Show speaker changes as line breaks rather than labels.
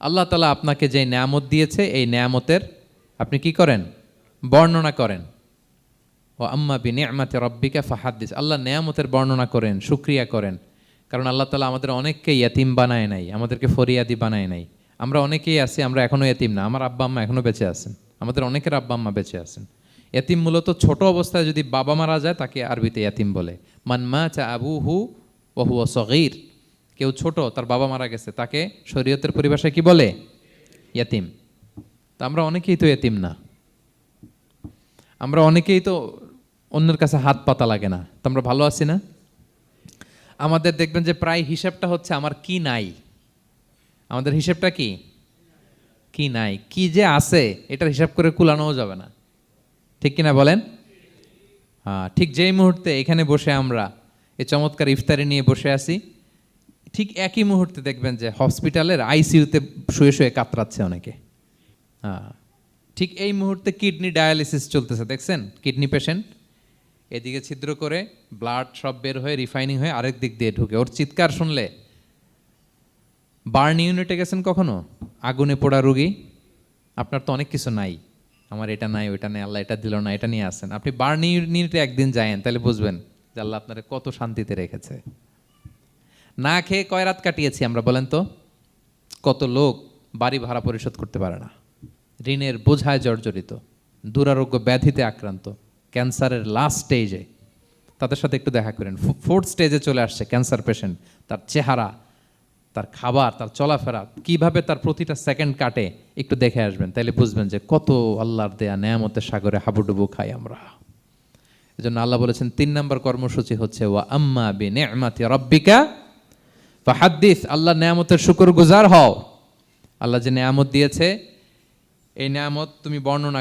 আল্লাহ তালা আপনাকে যে নিয়ামত দিয়েছে, এই নিয়ামতের আপনি কি করেন? বর্ণনা করেন। ও আম্মা বি নিয়ামাতে রব্বিকা ফাহাদ্দিস। আল্লাহ নেয়ামতের বর্ণনা করেন সুক্রিয়া করেন। কারণ আল্লাহ তালা আমাদের অনেককে ইয়াতিম বানায় নাই, আমাদেরকে ফরিয়াদি বানায় নাই। আমরা অনেকেই আছি, আমরা এখনও ইয়াতিম না, আমার আব্বা আম্মা এখনও বেঁচে আছেন। আমাদের অনেকের আব্বা আম্মা বেঁচে আছেন। ইয়াতিম মূলত ছোট অবস্থায় যদি বাবা মারা যায়, তাকে আরবিতে ইয়াতিম বলে। মানমা চা আবু হু ওহু সগির। কেউ ছোট, তার বাবা মারা গেছে, তাকে শরীয়তের পরিভাষায় কি বলে? ইয়াতিম। তা আমরা অনেকেই তো ইয়াতিম না। আমরা অনেকেই তো অন্যের কাছে হাত পাতা লাগে না। তো আমরা ভালো আছি না? আমাদের দেখবেন যে প্রায় হিসাবটা হচ্ছে আমার কি নাই। আমাদের হিসাবটা কি? কি নাই। কি যে আছে, এটার হিসাব করে কুলানোও যাবে না। ঠিক কিনা বলেন? হ্যাঁ ঠিক যেই মুহূর্তে এখানে বসে আমরা এই চমৎকার ইফতারি নিয়ে বসে আছি ঠিক একই মুহূর্তে দেখবেন যে হসপিটালের আইসিইউতে শুয়ে শুয়ে কাতরাচ্ছে অনেকে। হ্যাঁ ঠিক এই মুহূর্তে কিডনি ডায়ালিসিস চলতেছে, দেখছেন? কিডনি পেশেন্ট এদিকে ছিদ্র করে ব্লাড সব বের হয়ে, রিফাইনিং হয়ে আরেক দিক দিয়ে ঢুকে। ওর চিৎকার শুনলে বার্ন ইউনিটে গেছেন কখনো? আগুনে পোড়া রুগী? আপনার তো অনেক কিছু নাই। আমার এটা নাই, ওইটা নেই, আল্লাহ এটা দিল না, এটা নিয়ে আসেন। আপনি বার্ন ইউনিটে একদিন যায়েন, তাহলে বুঝবেন যে আল্লাহ আপনারা কত শান্তিতে রেখেছে। না খেয়ে কয় রাত কাটিয়েছি আমরা বলেন তো? কত লোক বাড়ি ভাড়া পরিশোধ করতে পারে না। ঋণের বোঝায় জর্জরিত, দুরারোগ্য ব্যাধিতে আক্রান্ত, ক্যান্সারের লাস্ট স্টেজে তাদের সাথে একটু দেখা করেন। ফোর্থ স্টেজে চলে আসছে ক্যান্সার পেশেন্ট তার চেহারা, তার খাবার, তার চলাফেরা, কীভাবে তার প্রতিটা সেকেন্ড কাটে, একটু দেখে আসবেন। তাইলে বুঝবেন যে কত আল্লাহর দেয়া নেয়ামতের সাগরে হাবুডুবু খাই আমরা। এজন্য আল্লাহ বলেছেন, তিন নম্বর কর্মসূচি হচ্ছে, ওয়া আম্মা বি নি'মাতি রাব্বিকা ফাহাদ্দিস আল্লাহ নেয়ামতের শুকর গুজার হও। আল্লাহ যে নেয়ামত দিয়েছে এই নেয়ামত তুমি বর্ণনা